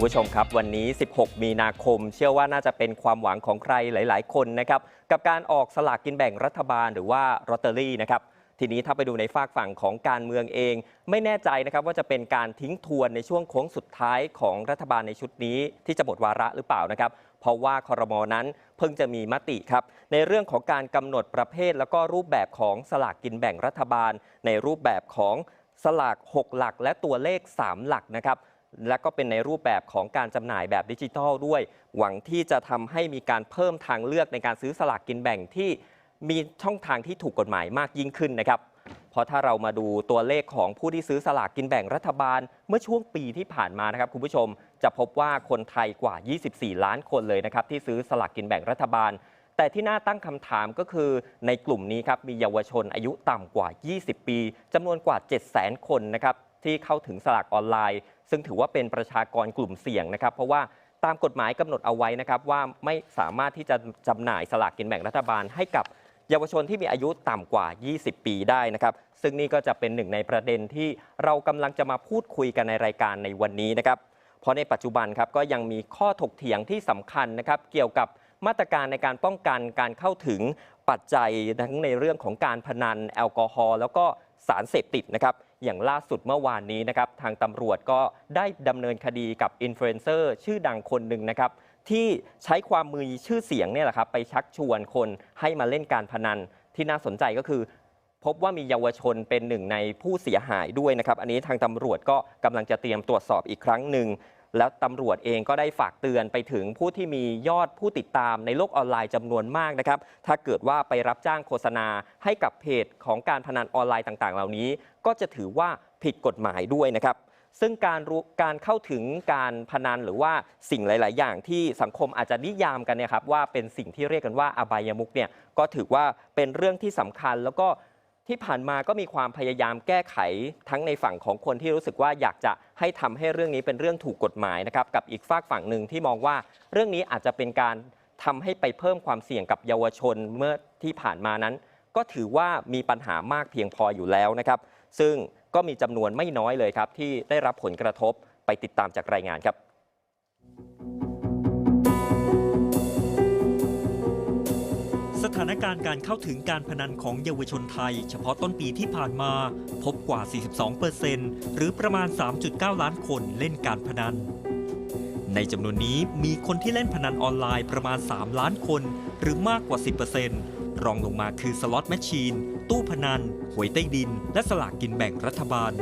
คุณผู้ชมครับ วันนี้ 16 มีนาคม เชื่อว่าน่าจะเป็นความหวังของใครหลาย ๆ คนนะครับกับการออกสลากกินแบ่งรัฐบาลหรือว่าลอตเตอรี่นะครับทีนี้ถ้าไปดูในฝากฝั่งของการเมืองเอง ไม่แน่ใจนะครับว่าจะเป็นการทิ้งทวนในช่วงโค้งสุดท้ายของรัฐบาลในชุดนี้ ที่จะหมดวาระหรือเปล่านะครับ เพราะว่าคอรมอนั้นเพิ่งจะมีมติครับ ในเรื่องของการกำหนดประเภท แล้วก็รูปแบบของสลากกินแบ่งรัฐบาล ในรูปแบบของสลาก 6 หลัก และตัวเลข 3 หลักนะครับ และก็เป็นในรูปแบบของการจำหน่ายแบบดิจิทัลด้วย หวังที่จะทำให้มีการเพิ่มทางเลือกในการซื้อสลากกินแบ่งที่มีช่องทางที่ถูกกฎหมายมากยิ่งขึ้นนะครับเพราะถ้าเรามาดูตัวเลขของผู้ที่ซื้อสลากกินแบ่งรัฐบาล เมื่อช่วงปีที่ผ่านมานะครับคุณผู้ชม จะพบว่าคนไทยกว่า 24 ล้านคนเลยนะครับที่ซื้อสลากกินแบ่งรัฐบาล แต่ที่น่าตั้งคำถามก็คือในกลุ่มนี้ครับมีเยาวชนอายุต่ำกว่า 20 ปีจำนวนกว่า 700,000 คนนะครับ ที่เข้าถึงสลากออนไลน์ ซึ่งถือว่าเป็นประชากรกลุ่มเสี่ยงนะครับ เพราะว่าตามกฎหมายกำหนดเอาไว้นะครับว่าไม่สามารถที่จะจำหน่ายสลากกินแบ่งรัฐบาลให้กับเยาวชนที่มีอายุต่ำกว่า 20 ปีได้นะครับ ซึ่งนี่ก็จะเป็นหนึ่งในประเด็นที่เรากำลังจะมาพูดคุยกันในรายการในวันนี้นะครับ เพราะในปัจจุบันครับก็ยังมีข้อถกเถียงที่สำคัญนะครับ เกี่ยวกับมาตรการในการป้องกันการเข้าถึงปัจจัยทั้งในเรื่องของการพนันแอลกอฮอล์แล้วก็สารเสพติดนะครับ อย่างล่าสุดเมื่อวานนี้นะครับทางตำรวจก็ได้ดำเนินคดีกับอินฟลูเอนเซอร์ชื่อดังคนหนึ่งนะครับที่ใช้ความมือชื่อเสียงเนี่ยแหละครับไปชักชวนคนให้มาเล่นการพนันที่น่าสนใจก็คือ พบว่ามีเยาวชนเป็นหนึ่งในผู้เสียหายด้วยนะครับ อันนี้ทางตำรวจก็กำลังจะเตรียมตรวจสอบอีกครั้งหนึ่ง แล้วตำรวจเองก็ได้ฝากเตือนไปถึงผู้ที่มียอดผู้ติดตามในโลกออนไลน์จำนวนมากนะครับ ถ้าเกิดว่าไปรับจ้างโฆษณาให้กับเพจของการพนันออนไลน์ต่างๆ เหล่านี้ ก็จะถือว่าผิดกฎหมายด้วยนะครับซึ่งการรู้การเข้าถึงการพนันหรือว่าสิ่งหลาย ๆ อย่างที่สังคมอาจจะนิยามกันเนี่ยครับว่าเป็นสิ่งที่เรียกกันว่าอบายมุกเนี่ยก็ถือว่าเป็นเรื่องที่สำคัญแล้วก็ ที่ผ่านมาก็มีความพยายามแก้ไขทั้งในฝั่งของคนที่รู้สึกว่าอยากจะให้ทำให้เรื่องนี้เป็นเรื่องถูกกฎหมายนะครับกับอีกฝากฝั่งหนึ่งที่มองว่า เรื่องนี้อาจจะเป็นการทำให้ไปเพิ่มความเสี่ยงกับเยาวชนเมื่อที่ผ่านมานั้น ก็ถือว่ามีปัญหามากเพียงพออยู่แล้วนะครับ ซึ่งก็มีจำนวนไม่น้อยเลยครับที่ได้รับผลกระทบไปติดตามจากรายงานครับ ถานการณ์การเข้าถึงการพนันของเยาวชนไทย เฉพาะต้นปีที่ผ่านมา พบกว่า 42%หรือประมาณ 3.9 ล้านคนเล่นการพนัน ในจำนวนนี้มีคนที่เล่นพนันออนไลน์ประมาณ 3 ล้านคน หรือมากกว่า 10%รองลงมาคือสล็อตแมชชีน ตู้พนัน หวยใต้ดิน และสลากกินแบ่งรัฐบาล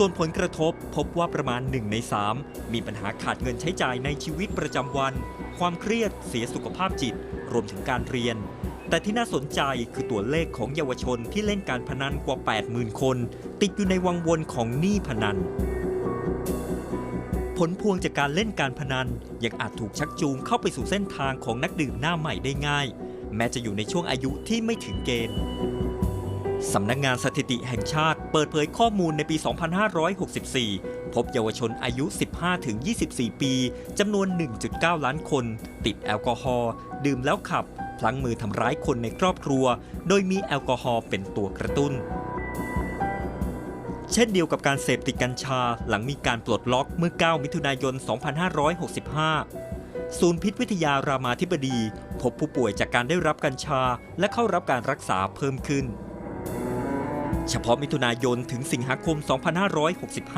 ส่วนผลกระทบพบว่าประมาณ 1 ใน 3 มีปัญหาขาดเงินใช้จ่ายในชีวิตประจำวัน ความเครียดเสียสุขภาพจิต รวมถึงการเรียน แต่ที่น่าสนใจคือตัวเลขของเยาวชนที่เล่นการพนันกว่า 80,000 คน ติดอยู่ในวังวนของหนี้พนัน ผลพวงจากการเล่นการพนันยังอาจถูกชักจูงเข้าไปสู่เส้นทางของนักดื่มหน้าใหม่ได้ง่าย แม้จะอยู่ในช่วงอายุที่ไม่ถึงเกณฑ์ สำนักงานสถิติแห่งชาติเปิดเผยข้อมูลในปี 2564 พบเยาวชนอายุ 15-24 ปีจำนวน 1.9 ล้านคน ติดแอลกอฮอล์ดื่มแล้วขับ พลั้งมือทำร้ายคนในครอบครัว โดยมีแอลกอฮอล์เป็นตัวกระตุ้น เช่นเดียวกับการเสพติดกัญชาหลังมีการปลดล็อกเมื่อ 9 มิถุนายน 2565ศูนย์พิษวิทยารามาธิบดี พบผู้ป่วยจากการได้รับกัญชาและเข้ารับการรักษาเพิ่มขึ้น เฉพาะมิถุนายนถึงสิงหาคม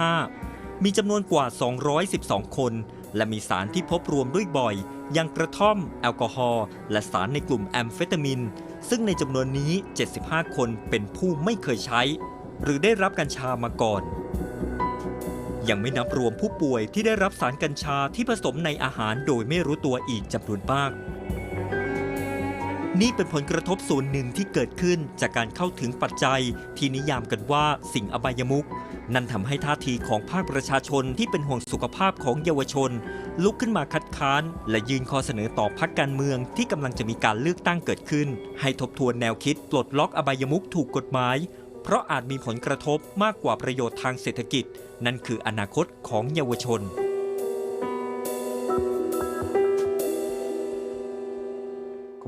2565 มีจำนวนกว่า 212 คน และมีสารที่พบรวมด้วยบ่อย อย่างกระท่อม แอลกอฮอล์และสารในกลุ่มแอมเฟตามิน ซึ่งในจำนวนนี้ 75 คนเป็นผู้ไม่เคยใช้ หรือได้รับกัญชามาก่อน ยังไม่นับรวมผู้ป่วยที่ได้รับสารกัญชาที่ผสมในอาหารโดยไม่รู้ตัวอีกจำนวนมาก นี่เป็นผลกระทบส่วนหนึ่งที่เกิดขึ้นจากการเข้าถึงปัจจัย ที่นิยามกันว่าสิ่งอบายมุกนั่นทำให้ท่าทีของภาคประชาชนที่เป็นห่วงสุขภาพของเยาวชน ลุกขึ้นมาคัดค้าน และยื่นข้อเสนอต่อพักการเมืองที่กำลังจะมีการเลือกตั้งเกิดขึ้น ให้ทบทวนแนวคิดปลดล็อกอบายมุกถูกกฎหมาย เพราะอาจมีผลกระทบมากกว่าประโยชน์ทางเศรษฐกิจ นั่นคืออนาคตของเยาวชน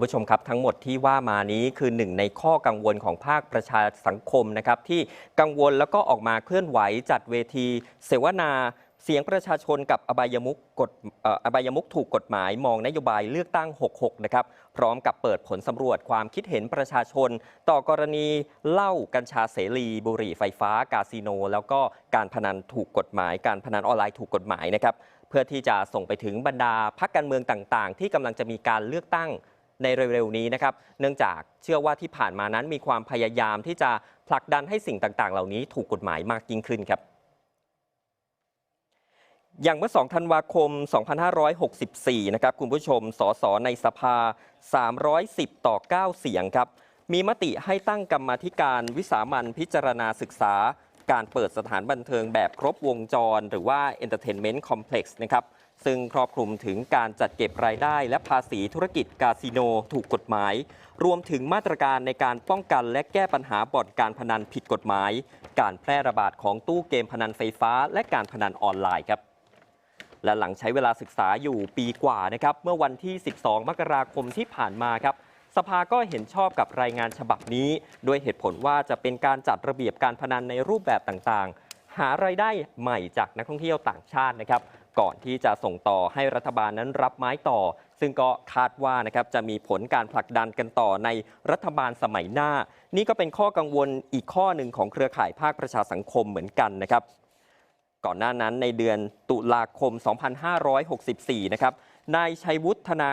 คุณผู้ชมครับทั้งหมดที่ว่ามานี้คือหนึ่งในข้อกังวลของภาคประชาสังคมนะครับที่กังวลแล้วก็ออกมาเคลื่อนไหวจัดเวที เสวนาเสียงประชาชนกับอบายมุกกฎอบายมุกถูกกฎหมายมองนโยบายเลือกตั้ง 66 นะครับ พร้อมกับเปิดผลสำรวจความคิดเห็นประชาชน ต่อกรณีเหล้ากัญชาเสรี บุหรี่ไฟฟ้ากาสิโน แล้วก็การพนันถูกกฎหมาย การพนันออนไลน์ถูกกฎหมายนะครับ เพื่อที่จะส่งไปถึงบรรดาพักการเมืองต่าง ๆ ที่กำลังจะมีการเลือกตั้ง ในเร็วๆนี้นะครับ เนื่องจากเชื่อว่าที่ผ่านมานั้นมีความพยายามที่จะผลักดันให้สิ่งต่างๆ เหล่านี้ถูกกฎหมายมากยิ่งขึ้นครับอย่างเมื่อ 2 ธันวาคม 2564 นะครับ คุณผู้ชม สส ในสภา 310 ต่อ 9 เสียงครับ มีมติให้ตั้งกรรมธิการวิสามันพิจารณาศึกษา การเปิดสถานบันเทิงแบบครบวงจร หรือว่า Entertainment Complex นะครับ ซึ่งครอบคลุมถึงการจัดเก็บรายได้ และภาษีธุรกิจคาสิโนถูกกฎหมาย รวมถึงมาตรการในการป้องกันและแก้ปัญหาบ่อนการพนันผิดกฎหมาย การแพร่ระบาดของตู้เกมพนันไฟฟ้า และการพนันออนไลน์ครับและหลังใช้เวลาศึกษาอยู่ปีกว่านะครับเมื่อวันที่ 12 มกราคมที่ผ่านมาครับสภาก็เห็นชอบกับรายงานฉบับนี้ ด้วยเหตุผลว่าจะเป็นการจัดระเบียบการพนันในรูปแบบต่างๆ หารายได้ใหม่จากนักท่องเที่ยวต่างชาตินะครับ ก่อนที่จะส่งต่อให้รัฐบาลนั้นรับไม้ต่อ ซึ่งก็คาดว่านะครับจะมีผลการผลักดันกันต่อในรัฐบาลสมัยหน้า นี่ก็เป็นข้อกังวลอีกข้อหนึ่งของเครือข่ายภาคประชาสังคมเหมือนกันนะครับ ก่อนหน้านั้นในเดือนตุลาคม 2564 นะครับนายชัยวุฒิธนา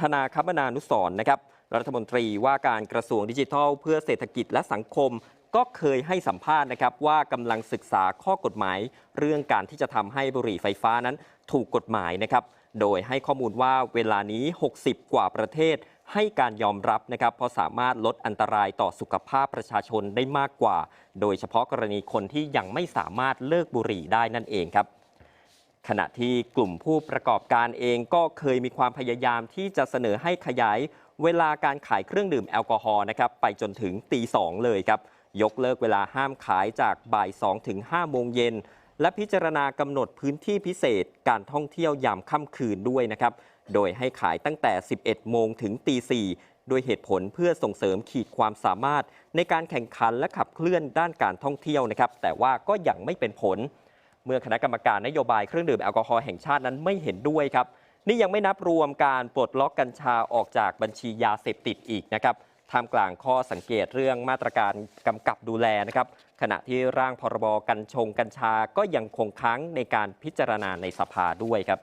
ธนาคมนานุสรณ์นะครับรัฐมนตรีว่าการกระทรวงดิจิทัล เพื่อเศรษฐกิจและสังคม ก็เคยให้สัมภาษณ์นะครับว่ากำลังศึกษาข้อกฎหมาย เรื่องการที่จะทำให้บุหรี่ไฟฟ้านั้นถูกกฎหมายนะครับโดยให้ข้อมูลว่าเวลานี้ 60 กว่าประเทศให้การยอมรับนะครับเพราะสามารถลดอันตรายต่อสุขภาพประชาชนได้มากกว่า โดยเฉพาะกรณีคนที่ยังไม่สามารถเลิกบุหรี่ได้นั่นเองครับ ขณะที่กลุ่มผู้ประกอบการเองก็เคยมีความพยายามที่จะเสนอให้ขยาย เวลาการขายเครื่องดื่มแอลกอฮอล์นะครับไปจนถึงตีสองเลยครับ ยกเลิกเวลาห้ามขายจากบ่าย 2 ถึง 5 โมงเย็น และพิจารณากำหนดพื้นที่พิเศษการท่องเที่ยวยามค่ำคืนด้วยนะครับ โดยให้ขายตั้งแต่ 11 โมงถึงตี4โดยเหตุผลเพื่อส่งเสริมขีดความสามารถ ในการแข่งขันและขับเคลื่อนด้านการท่องเที่ยวนะครับ แต่ว่าก็ยังไม่เป็นผล เมื่อคณะกรรมการนโยบายเครื่องดื่มแอลกอฮอล์แห่งชาตินั้นไม่เห็นด้วยครับนี่ยังไม่นับรวมการปลดล็อกกัญชาออกจากบัญชียาเสพติดอีกนะครับ ท่ามกลางข้อสังเกตเรื่องมาตรการกำกับดูแลนะครับ ขณะที่ร่างพรบกัญชงกัญชาก็ยังคงค้างในการพิจารณาในสภาด้วยครับ